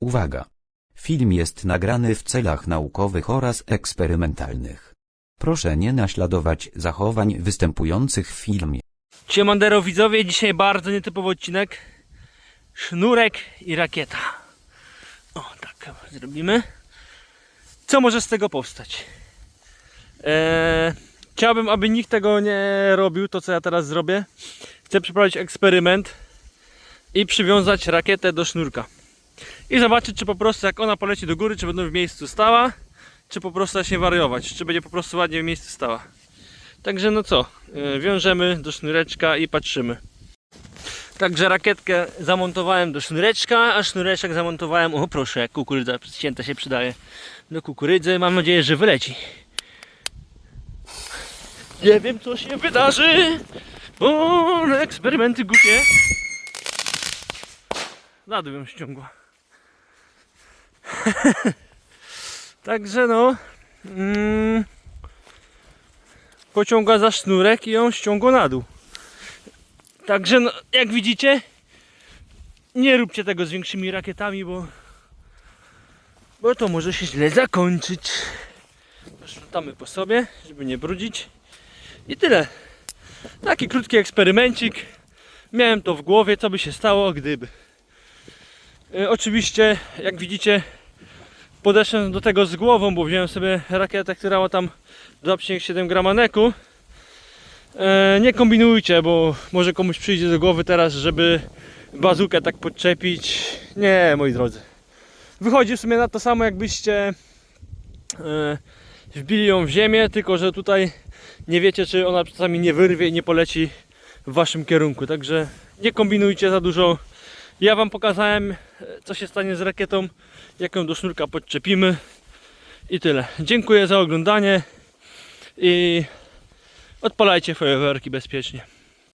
Uwaga! Film jest nagrany w celach naukowych oraz eksperymentalnych. Proszę nie naśladować zachowań występujących w filmie. Siemandero widzowie, dzisiaj bardzo nietypowy odcinek. Sznurek i rakieta. O, tak zrobimy. Co może z tego powstać? Eee, chciałbym, aby nikt tego nie robił, to co ja teraz zrobię. Chcę przeprowadzić eksperyment i przywiązać rakietę do sznurka. I zobaczyć, czy po prostu jak ona poleci do góry, czy będą w miejscu stała, czy po prostu się wariować, czy będzie po prostu ładnie w miejscu stała. Także no co, yy, wiążemy do sznureczka i patrzymy. Także rakietkę zamontowałem do sznureczka, a sznureczek zamontowałem, o proszę, kukurydza ścięta się przydaje do kukurydzy. Mam nadzieję, że wyleci. Nie wiem co się wydarzy. O, eksperymenty głupie. Na ją ściągła. Także no. Mm, pociąga za sznurek i ją ściąga na dół. Także no, jak widzicie, nie róbcie tego z większymi rakietami, bo, bo to może się źle zakończyć. Sprzątamy po sobie, żeby nie brudzić. I tyle. Taki krótki eksperymencik. Miałem to w głowie, co by się stało, gdyby. E, oczywiście, jak widzicie, podeszłem do tego z głową, bo wziąłem sobie rakietę, która ma tam 2,7 grama neku. E, nie kombinujcie, bo może komuś przyjdzie do głowy teraz, żeby bazukę tak podczepić. Nie, moi drodzy. Wychodzi w sumie na to samo, jakbyście e, wbili ją w ziemię, tylko że tutaj nie wiecie, czy ona czasami nie wyrwie i nie poleci w waszym kierunku. Także nie kombinujcie za dużo. Ja wam pokazałem, e, co się stanie z rakietą, jak ją do sznurka podczepimy. I tyle. Dziękuję za oglądanie i odpalajcie fajerwerki bezpiecznie.